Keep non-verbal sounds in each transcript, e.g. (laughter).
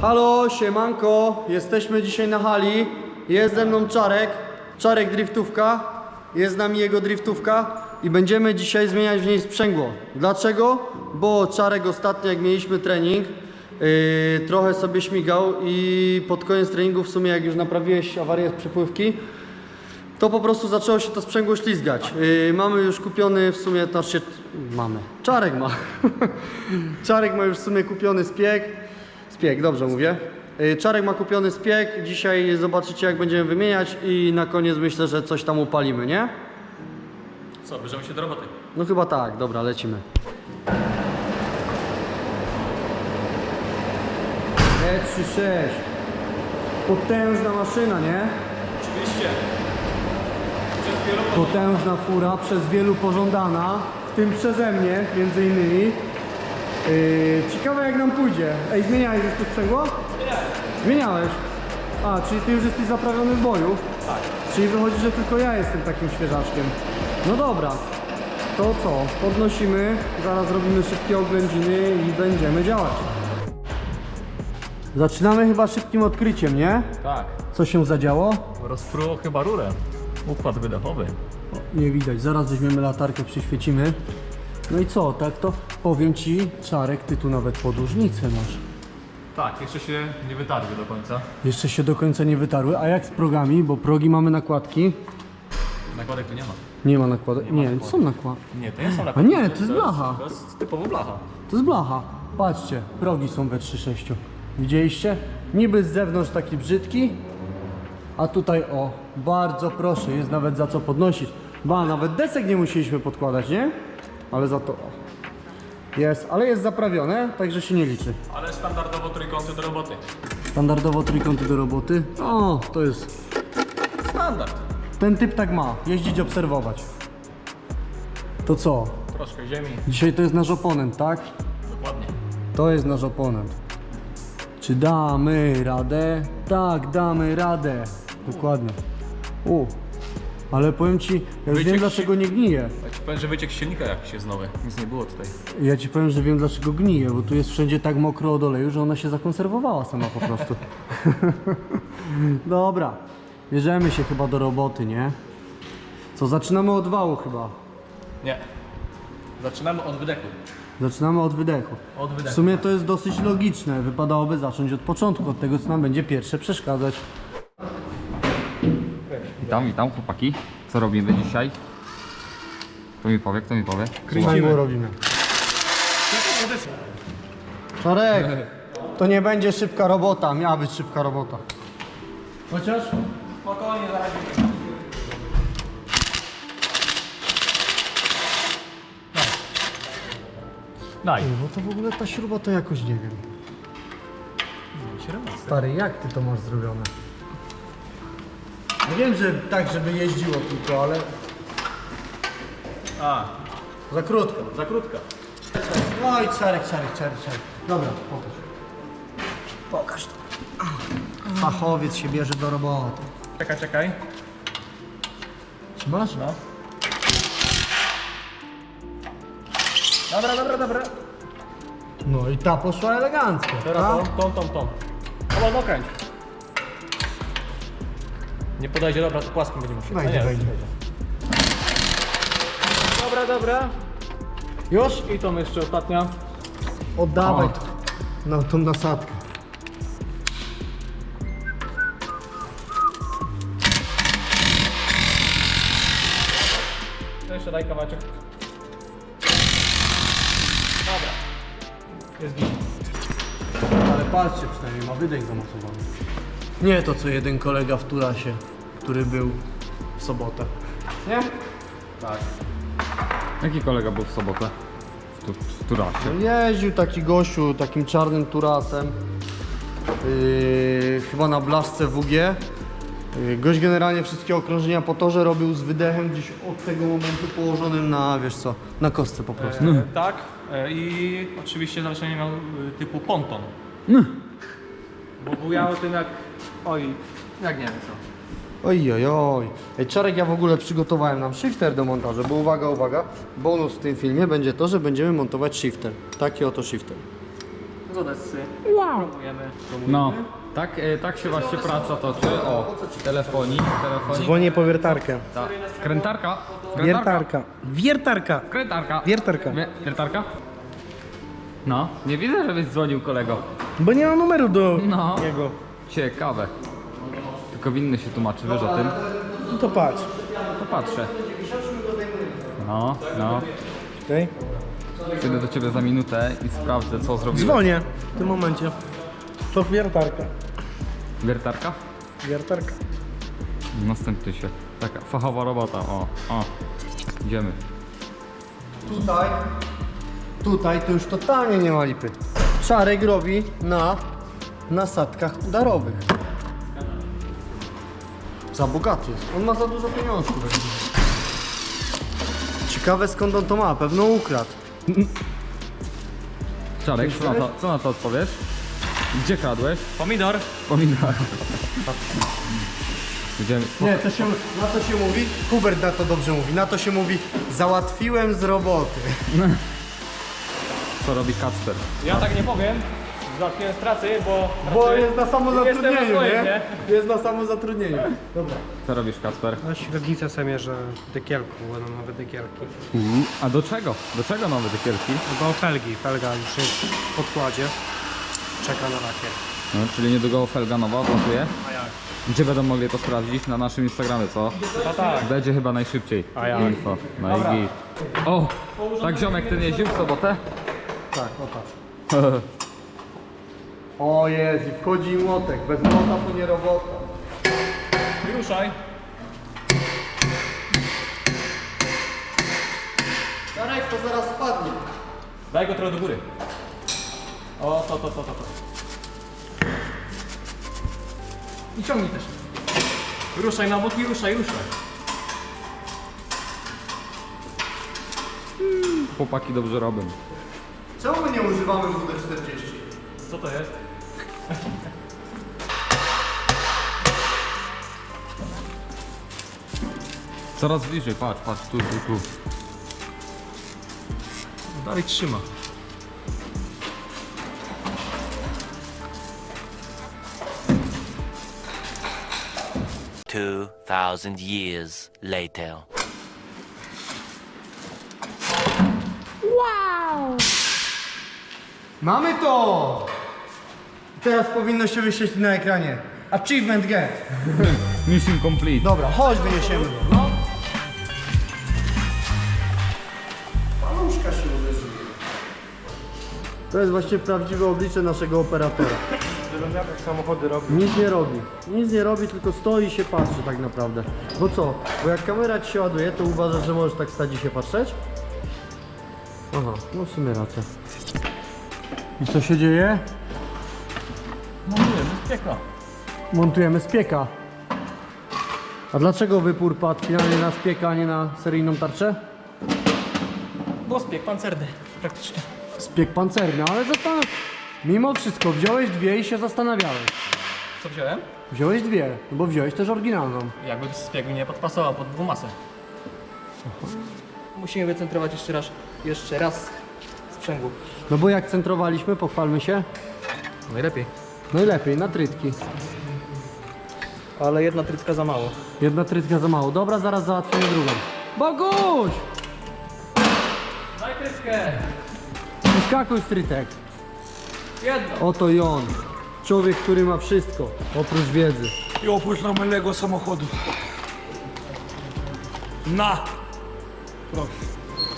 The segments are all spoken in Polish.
Halo, siemanko, jesteśmy dzisiaj na hali. Jest ze mną Czarek, Czarek driftówka, jest z nami jego driftówka i będziemy dzisiaj zmieniać w niej sprzęgło. Dlaczego? Bo Czarek ostatnio jak mieliśmy trening, yy, trochę sobie śmigał i pod koniec treningu w sumie jak już naprawiłeś awarię przepływki, to po prostu zaczęło się to sprzęgło ślizgać. Yy, mamy już kupiony w sumie, znaczy mamy, Czarek ma. (laughs) Czarek ma już w sumie kupiony spiek. Spiek, dobrze mówię. Yy, Czarek ma kupiony spiek, dzisiaj zobaczycie jak będziemy wymieniać i na koniec myślę, że coś tam upalimy, nie? Co, bierzemy się do roboty. No chyba tak, dobra, lecimy. E36. Potężna maszyna, nie? Oczywiście. Przez wielu Potężna fura, przez wielu pożądana, w tym przeze mnie między innymi. Yy, ciekawe jak nam pójdzie. Ej, zmieniałeś już to sprzęgło? Zmieniałeś. A, czyli ty już jesteś zaprawiony w boju? Tak. Czyli wychodzi, że tylko ja jestem takim świeżaczkiem. No dobra. To co? Podnosimy, zaraz robimy szybkie oględziny i będziemy działać. Zaczynamy chyba szybkim odkryciem, nie? Tak. Co się zadziało? Rozpruło chyba rurę. Układ wydechowy. Nie widać, zaraz weźmiemy latarkę, przyświecimy. No i co, tak to powiem Ci, Czarek, Ty tu nawet podłużnicę masz. Tak, jeszcze się nie wytarły do końca. Jeszcze się do końca nie wytarły, a jak z progami, bo progi mamy nakładki. Nakładek tu nie ma. Nie ma nakładek, nie, nakładek. są nakładki. Nie, to nie są A nakładki. nie, to jest blacha. To jest typowo blacha. To jest blacha. Patrzcie, progi są we 3.6. Widzieliście? Niby z zewnątrz taki brzydki, a tutaj o, bardzo proszę, jest nawet za co podnosić. Ba, nawet desek nie musieliśmy podkładać, nie? Ale za to o. Jest, ale jest zaprawione, także się nie liczy. Ale standardowo trójkąty do roboty. Standardowo trójkąty do roboty. O, to jest. Standard. Ten typ tak ma. Jeździć, obserwować. To co? Troszkę ziemi. Dzisiaj to jest nasz oponent, tak? Dokładnie. To jest nasz oponent. Czy damy radę? Tak, damy radę. Dokładnie. U. Ale powiem ci, ja już Wyciek wiem dlaczego nie gnije. Ci powiem, że wyciek z silnika jakiś jest nowy. Nic nie było tutaj. Ja ci powiem, że wiem dlaczego gnije, bo tu jest wszędzie tak mokro od oleju, że ona się zakonserwowała sama po prostu. (laughs) Dobra, bierzemy się chyba do roboty, nie? Co, zaczynamy od wału chyba. Nie. Zaczynamy od wydechu. Zaczynamy od wydechu. Od wydechu. W sumie to jest dosyć logiczne. Wypadałoby zacząć od początku, od tego co nam będzie pierwsze przeszkadzać. Witam, witam chłopaki. Co robimy dzisiaj? Kto mi powie, kto mi powie? Kręcimy. robimy. Czarek, to nie będzie szybka robota, miała być szybka robota. Chociaż? Spokojnie, zaraz Daj. No to w ogóle ta śruba to jakoś nie wiem. Stary, jak ty to masz zrobione? Ja wiem, że tak, żeby jeździło tylko, ale A, za krótko. za krótka. Oj, czarek, czarek, czarek, czarek. Dobra, pokaż. Pokaż to. Fachowiec się bierze do roboty. Czekaj, czekaj. Trzymasz? No. Dobra, dobra, dobra. No i ta poszła elegancko. Teraz a? tą, tą, tą, tą. Dobra, no kręć. Nie podajcie, dobra, to płaskim będzie musiał. Wejdzie, nie, wejdzie. Dobra, dobra. Już i tą jeszcze ostatnia. Oddawaj to. No, tą nasadkę. To jeszcze daj kawałeczek. Dobra. Jest git. Ale patrzcie przynajmniej, ma wydech zamocowany. Nie to co jeden kolega w Turasie, który był w sobotę. Nie? Tak. Jaki kolega był w sobotę? W, tu, w Turasie. No jeździł taki gościu takim czarnym Turasem. Yy, chyba na blaszce WG. Yy, gość generalnie wszystkie okrążenia po torze robił z wydechem gdzieś od tego momentu położonym na, wiesz co, na kostce po prostu. E, tak. E, I oczywiście zawieszenie miał e, typu ponton. Bo bujało tym jak... Oj, jak nie wiem co. Oj, oj, oj. Ej, Czarek, ja w ogóle przygotowałem nam shifter do montażu, bo uwaga, uwaga, bonus w tym filmie będzie to, że będziemy montować shifter. Taki oto shifter. z Odessy. Promujemy. No, tak, e, tak się właśnie praca toczy. O, telefonik, telefonik. Dzwonię po wiertarkę. Ta. Skrętarka. Wiertarka. Wiertarka. Skrętarka. Wiertarka. Wie- Wiertarka? No, nie widzę, żebyś dzwonił kolego. Bo nie ma numeru do No. niego. Ciekawe. Tylko winny się tłumaczy, wiesz o tym? No to patrz. To patrzę. No, no. Tutaj. Przyjdę do ciebie za minutę i sprawdzę, co zrobiłeś. Dzwonię w tym momencie. To wiertarka. Wiertarka? Wiertarka. Następny się. Taka fachowa robota, o, o. Idziemy. Tutaj, tutaj to już totalnie nie ma lipy. Czarek robi na nasadkach udarowych. Za bogaty jest. On ma za dużo pieniążków. Ciekawe skąd on to ma, pewno ukradł. Czarek, co na to, co na to odpowiesz? Gdzie kradłeś? Pomidor. Pomidor. Idziemy. Nie, to się, na to się mówi, Hubert na to dobrze mówi, na to się mówi załatwiłem z roboty. Co robi Kacper? Ja tak nie powiem. Załatwiłem z pracy, bo... Bo pracuję- jest na samozatrudnieniu, Jestem na swoim, nie? nie? Jest na samozatrudnieniu. Dobra. Co robisz Kacper? Na średnicę sobie mierzę dekielką, będą nowe dekielki. A do czego? Do czego nowe dekielki? Do felgi. Felga już jest w podkładzie. Czeka na lakier. No, czyli niedługo felga nowa wlatuje. A jak? Gdzie będą mogli to sprawdzić? Na naszym Instagramie, co? No tak. Będzie chyba najszybciej. A jak? Info. No i git. O! Tak ziomek ten jeździł w sobotę? Tak, o tak. (laughs) O jest, i wchodzi młotek. Bez młota to nie robota. Ruszaj. Czarek to zaraz spadnie. Daj go trochę do góry. O, to, to, to, to. to. I ciągnij też. Ruszaj na bok i ruszaj, ruszaj. Chłopaki dobrze robią. Czemu my nie używamy WD-40? Co to jest? Coraz bliżej, patrz, patrz, tu, tu, tu. Dalej trzyma. Two thousand years later. Mamy to! Teraz powinno się wyświetlić na ekranie. Achievement get. (laughs) Mission complete. Dobra, chodź wyniesiemy go. No. Paluszka się uderzyła. To jest właśnie prawdziwe oblicze naszego operatora. Jak samochody robią. Nic nie robi. Nic nie robi, tylko stoi i się patrzy tak naprawdę. Bo co? Bo jak kamera ci się ładuje, to uważasz, że możesz tak stać i się patrzeć? Aha, no w sumie racja. I co się dzieje? Montujemy z spieka. A dlaczego wypór padł finalnie na spieka, a nie na seryjną tarczę? Bo spiek pancerny. Praktycznie. Spiek pancerny, ale zastan... Mimo wszystko wziąłeś dwie i się zastanawiałeś. Co wziąłem? Wziąłeś dwie, no bo wziąłeś też oryginalną. Jakby spiek mi nie podpasował pod dwumasę. Musimy wycentrować jeszcze raz, jeszcze raz sprzęgło. No bo jak centrowaliśmy, pochwalmy się, Najlepiej. Najlepiej, na trytki. Ale jedna trytka za mało. Jedna trytka za mało. Dobra, zaraz załatwimy drugą. Boguś! Daj trytkę! Wyskakuj z trytek. Jedno! Oto i on. Człowiek, który ma wszystko, oprócz wiedzy. i oprócz normalnego samochodu. Na!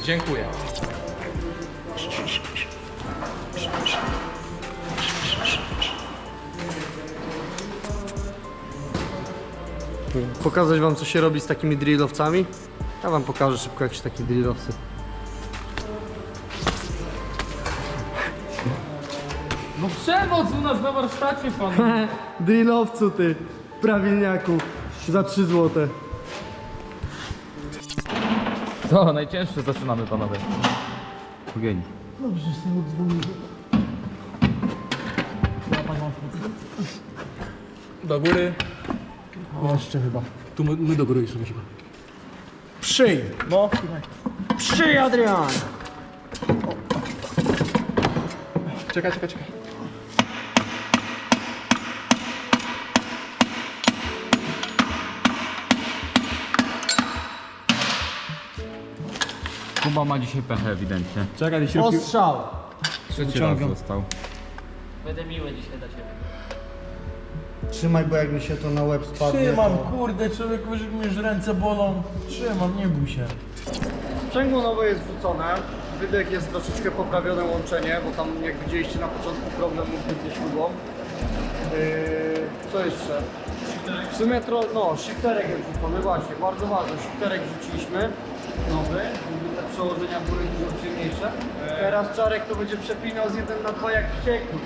Dziękuję. Pokazać wam, co się robi z takimi drillowcami? Ja wam pokażę szybko, jak się takie drillowcy. No przemoc u nas na warsztacie, pan. (laughs) Drillowcu ty, prawilniaku, za 3 złote. Co, najcięższe zaczynamy, panowie. Ogień. Do góry. Jeszcze chyba. Tu my, my do góry jeszcze musimy. Przyj! No. Przyj, Adrian! Czekaj, czekaj, czekaj. Kuba ma dzisiaj pechę ewidentnie. Czekaj, dzisiaj Ostrzał! Trzeci raz został. Będę miły dzisiaj dla ciebie. Trzymaj, bo jak mi się to na łeb spadnie. Trzymam, to- kurde, człowieku, że mi już ręce bolą. Trzymam, nie bój się. Sprzęgło nowe jest wrzucone. Wydech jest troszeczkę poprawione łączenie, bo tam jak widzieliście na początku problem mógł być ze śrubą. Yy, co jeszcze? W sumie tro, no, shifterek jest wrzucony, właśnie, bardzo ważny. Shifterek wrzuciliśmy, nowy, żeby te przełożenia były dużo przyjemniejsze. Teraz Czarek to będzie przepinał z 1 na 2 jak wściekły.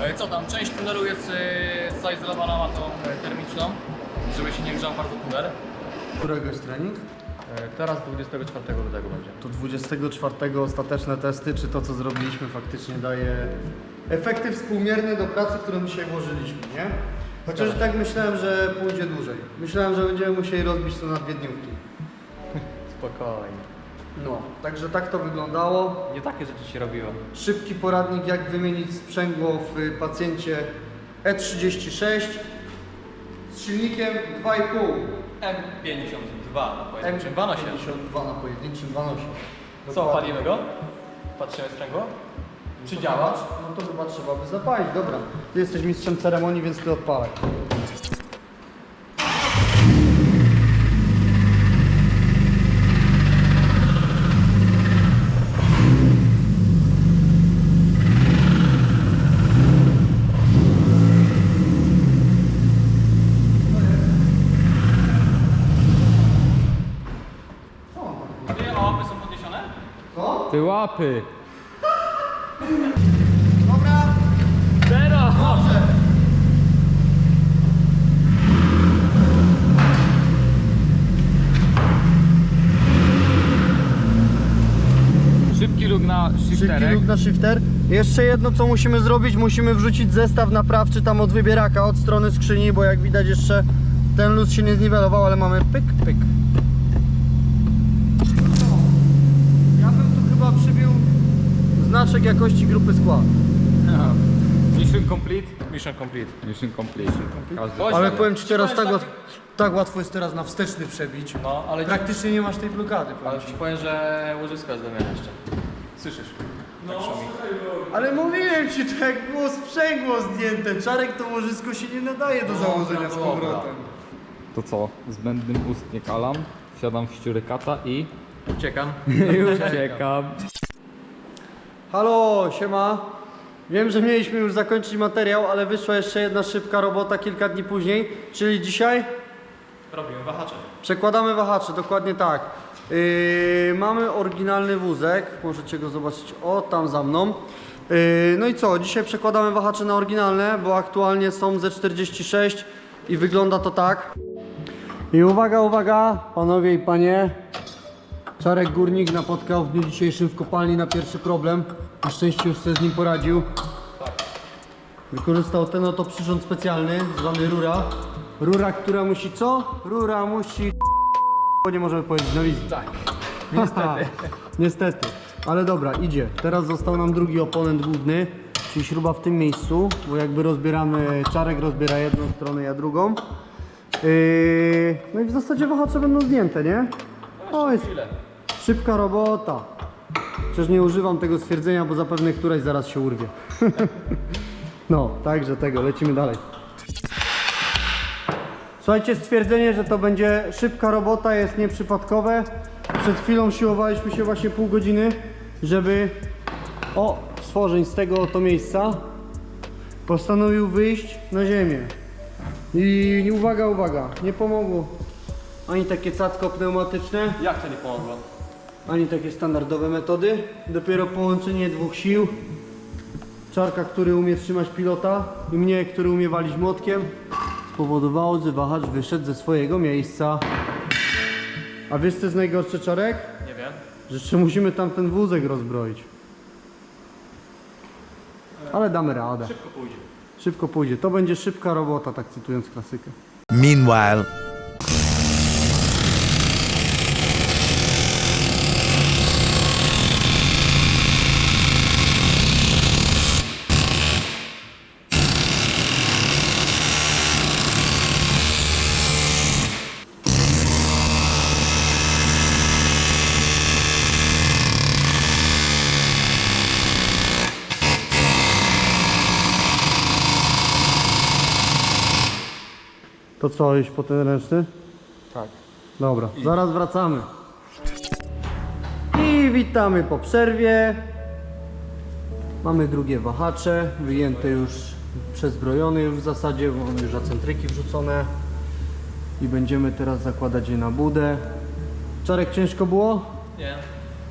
E, Co tam, część tunelu jest e, zaizolowana matą e, termiczną, żeby się nie grzał bardzo tunel. Którego jest trening? Teraz 24 lutego będzie. To 24 ostateczne testy, czy to co zrobiliśmy faktycznie daje efekty współmierne do pracy, którą dzisiaj włożyliśmy, nie? Chociaż i tak myślałem, że pójdzie dłużej. Myślałem, że będziemy musieli rozbić to na dwie dniówki. (laughs) Spokojnie. No, także tak to wyglądało. Nie takie rzeczy się robiło. Szybki poradnik, jak wymienić sprzęgło w pacjencie E36 z silnikiem 2,5 M52 na pojedynczym wanosie. M52 na pojedynczym wanosie. Co, Dokładnie. palimy go? Patrzymy sprzęgło? Czy To działa? No to chyba trzeba by zapalić. Dobra, ty jesteś mistrzem ceremonii, więc ty odpalaj. Ty łapy! Dobra. Teraz! Szybki luk na Szybki shifterek. luk na shifter. Jeszcze jedno co musimy zrobić, musimy wrzucić zestaw naprawczy tam od wybieraka, od strony skrzyni, bo jak widać jeszcze ten luz się nie zniwelował, ale mamy pyk, pyk. Ja bym tu chyba przybił znaczek jakości grupy skła. (laughs) Mission complete? Mission complete. Mission complete. Każdy. Ale Daniel. powiem Ci teraz tak, łat- tak łatwo jest teraz na wsteczny przebić. No, ale ci, Praktycznie nie masz tej blokady. powiem ale ci. ci powiem, że łożysko jest do mnie jeszcze. Słyszysz? No. Tak szumi. Ale mówiłem Ci, to jak było sprzęgło zdjęte, czarek to łożysko się nie nadaje do założenia z dobra. powrotem. To co? Zbędnym ust nie kalam. Wsiadam w ściurykata i... Uciekam. (laughs) I uciekam. Halo, siema. Wiem, że mieliśmy już zakończyć materiał, ale wyszła jeszcze jedna szybka robota kilka dni później, czyli dzisiaj Robimy wahacze. przekładamy wahacze, dokładnie tak. Yy, mamy oryginalny wózek, możecie go zobaczyć, o tam za mną. Yy, no i co, dzisiaj przekładamy wahacze na oryginalne, bo aktualnie są ze 46 i wygląda to tak. I uwaga, uwaga, panowie i panie, Czarek Górnik napotkał w dniu dzisiejszym w kopalni na pierwszy problem. Na szczęście już sobie z nim poradził. Wykorzystał ten oto przyrząd specjalny, zwany rura. Rura, która musi co? Rura musi... Bo nie możemy powiedzieć na wizji. Tak. (laughs) Niestety. Niestety. Ale dobra, idzie. Teraz został nam drugi oponent główny, czyli śruba w tym miejscu, bo jakby rozbieramy, czarek rozbiera jedną stronę, ja drugą. Yy, no i w zasadzie wahacze będą zdjęte, nie? O, jest szybka robota. Przecież nie używam tego stwierdzenia, bo zapewne któraś zaraz się urwie. no, także tego, lecimy dalej. Słuchajcie, stwierdzenie, że to będzie szybka robota jest nieprzypadkowe. Przed chwilą siłowaliśmy się właśnie pół godziny, żeby o stworzeń z tego oto miejsca postanowił wyjść na ziemię. I uwaga, uwaga, nie pomogło ani takie cacko pneumatyczne, Jak to nie pomogło? Ani takie standardowe metody. Dopiero połączenie dwóch sił. Czarka, który umie trzymać pilota i mnie, który umie walić młotkiem spowodowało, że wahacz wyszedł ze swojego miejsca. A wiesz co jest najgorsze, Czarek? Nie wiem. Że jeszcze musimy tam ten wózek rozbroić. Ale damy radę. Szybko pójdzie. Szybko pójdzie. To będzie szybka robota, tak cytując klasykę. Meanwhile, To co, iść po ten ręczny? Tak. Dobra, zaraz wracamy. I witamy po przerwie. Mamy drugie wahacze, wyjęte już, przezbrojone już w zasadzie, bo mamy już acentryki wrzucone. I będziemy teraz zakładać je na budę. Czarek ciężko było? Nie,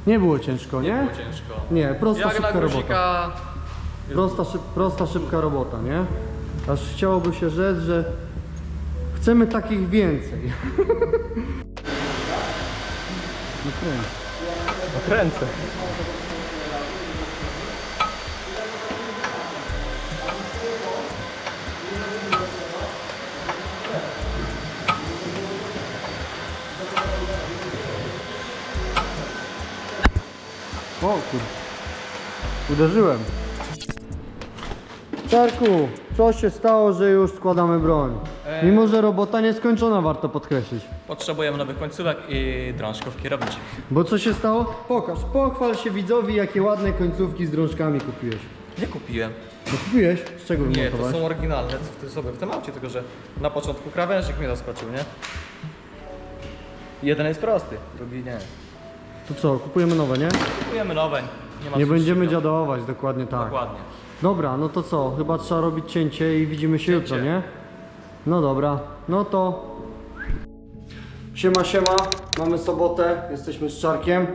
Nie było ciężko, nie? było ciężko. Nie, prosta, Jak na szybka robota. Prosta, szyb, prosta, szybka robota, nie? Aż chciałoby się rzec, że chcemy takich więcej. No kręć. Kręcę. O kur... Uderzyłem. Czarku, co się stało, że już składamy broń? Mimo, że robota nieskończona, warto podkreślić. Potrzebujemy nowych końcówek i drążków kierowniczych. Bo co się stało? Pokaż, pochwal się widzowi, jakie ładne końcówki z drążkami kupiłeś. Nie kupiłem. No kupiłeś? Z czego Nie, to wymontowałeś? są oryginalne w, w, sobie w tym aucie, tylko że na początku krawężnik mnie zaskoczył, nie? Jeden jest prosty, drugi nie. To co, kupujemy nowe, nie? Kupujemy nowe. Nie, ma Nie co będziemy dziadować, dokładnie tak. Dokładnie. Dobra, no to co? Chyba trzeba robić cięcie i widzimy się jutro, nie? No dobra, no to... Siema, siema, mamy sobotę, jesteśmy z Czarkiem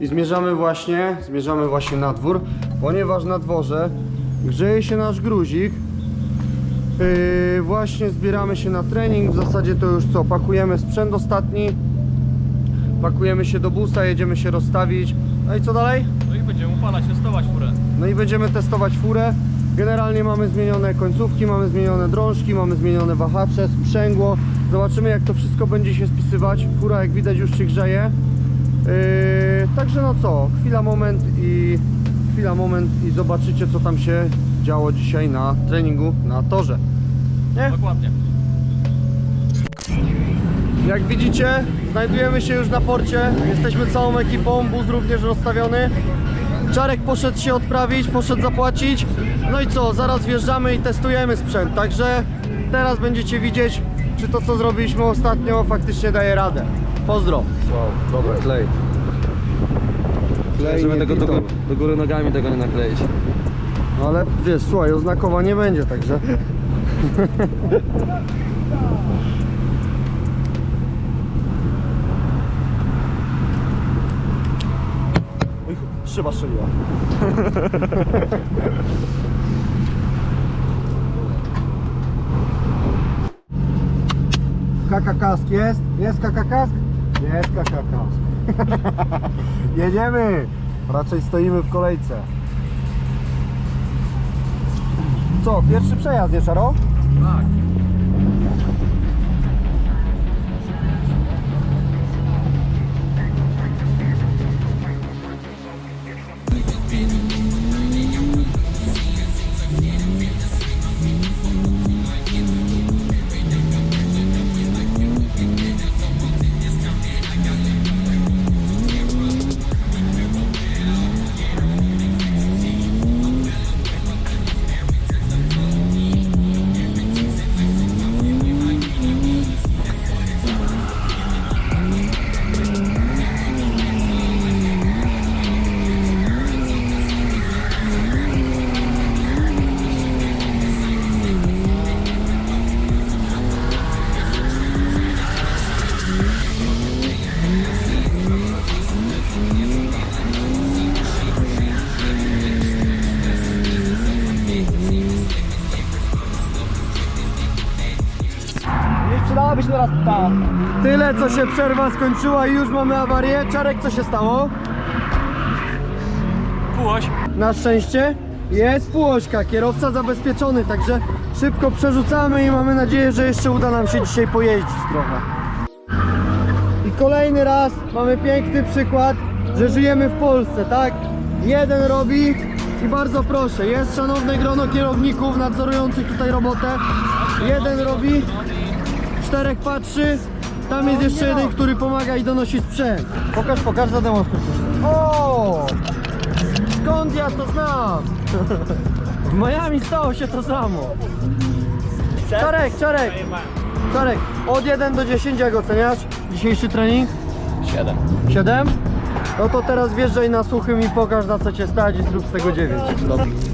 i zmierzamy właśnie, zmierzamy właśnie na dwór, ponieważ na dworze grzeje się nasz gruzik. Yy, właśnie zbieramy się na trening, w zasadzie to już co, pakujemy sprzęt ostatni, pakujemy się do busa, jedziemy się rozstawić. No i co dalej? No i będziemy upalać, testować furę. No i będziemy testować furę. Generalnie mamy zmienione końcówki, mamy zmienione drążki, mamy zmienione wahacze, sprzęgło. Zobaczymy jak to wszystko będzie się spisywać. Fura jak widać już się grzeje. Yy, także no co, chwila, moment i chwila, moment i zobaczycie co tam się działo dzisiaj na treningu na torze. Nie? Dokładnie. Jak widzicie, znajdujemy się już na porcie. Jesteśmy całą ekipą, bus również rozstawiony. Czarek poszedł się odprawić, poszedł zapłacić. No i co, zaraz wjeżdżamy i testujemy sprzęt. Także teraz będziecie widzieć, czy to co zrobiliśmy ostatnio faktycznie daje radę. Pozdro. Wow, dobra, klej. Klej Żeby tego do, pitą. gó- do góry nogami tego nie nakleić. No ale wiesz, słuchaj, oznakowa nie będzie, także. (laughs) Oj, Szyba strzeliła. (laughs) Kaka kask jest? Jest kaka kask? Jest kaka kask. (laughs) Jedziemy! Raczej stoimy w kolejce. Co, pierwszy przejazd, nie Szaro? Tak. Co się przerwa skończyła i już mamy awarię. Czarek, co się stało? Półoś. Na szczęście jest półośka, kierowca zabezpieczony, także szybko przerzucamy i mamy nadzieję, że jeszcze uda nam się dzisiaj pojeździć trochę. I kolejny raz mamy piękny przykład, że żyjemy w Polsce, tak? Jeden robi i bardzo proszę, jest szanowne grono kierowników nadzorujących tutaj robotę. Jeden robi, czterech patrzy, tam jest jeszcze jeden, który pomaga i donosi sprzęt. Pokaż, pokaż, zademonstruj. O! Skąd ja to znam? W Miami stało się to samo. Czarek, Czarek, Czarek, od 1 do 10 jak oceniasz dzisiejszy trening? 7. 7? No to teraz wjeżdżaj na suchym i pokaż na co cię stać i zrób z tego 9. Dobrze.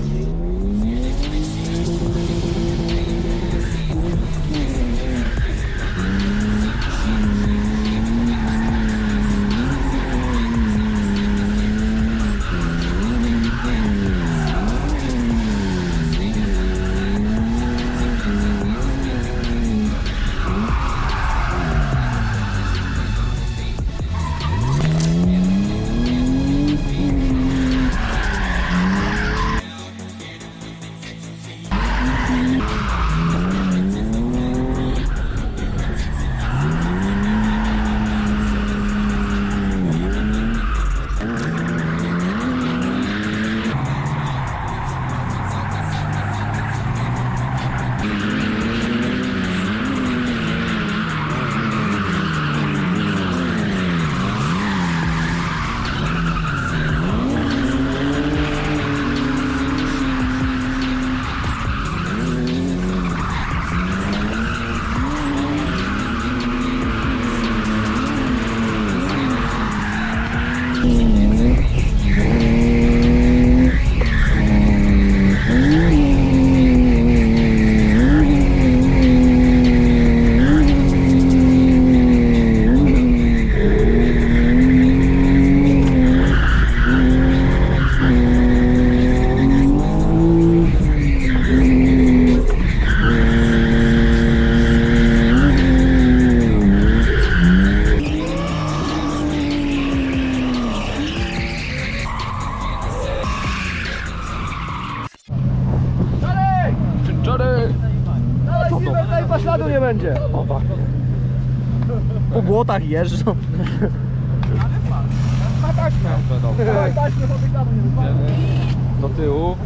Po błotach jeżdżą. Do tyłu,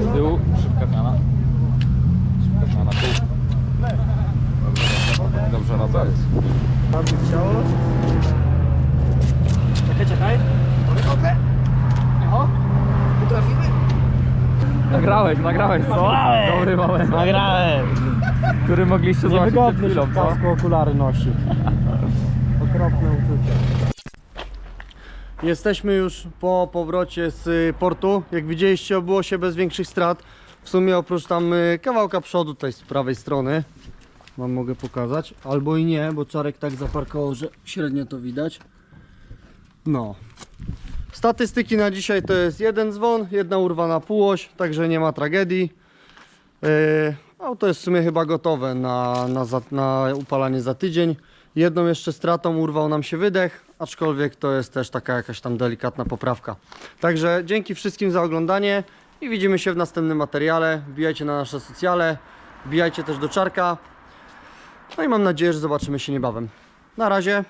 z tyłu, szybka zmiana. Szybka zmiana, tu. Dobrze, dobrze Robert. Czekaj, czekaj. Nagrałeś, nagrałeś, co? Dobry moment. Nagrałem. Który mogliście zobaczyć przed Niewygodny chwilą, się w co? kasku okulary nosi. (laughs) Okropne uczucie. Jesteśmy już po powrocie z y, portu. Jak widzieliście, obyło się bez większych strat. W sumie oprócz tam y, kawałka przodu tutaj z prawej strony. Wam mogę pokazać. Albo i nie, bo czarek tak zaparkował, że średnio to widać. No. Statystyki na dzisiaj to jest jeden dzwon, jedna urwana półoś, także nie ma tragedii. Yy, auto jest w sumie chyba gotowe na, na, za, na upalanie za tydzień. Jedną jeszcze stratą urwał nam się wydech, aczkolwiek to jest też taka jakaś tam delikatna poprawka. Także dzięki wszystkim za oglądanie i widzimy się w następnym materiale. Wbijajcie na nasze socjale, wbijajcie też do czarka. No i mam nadzieję, że zobaczymy się niebawem. Na razie.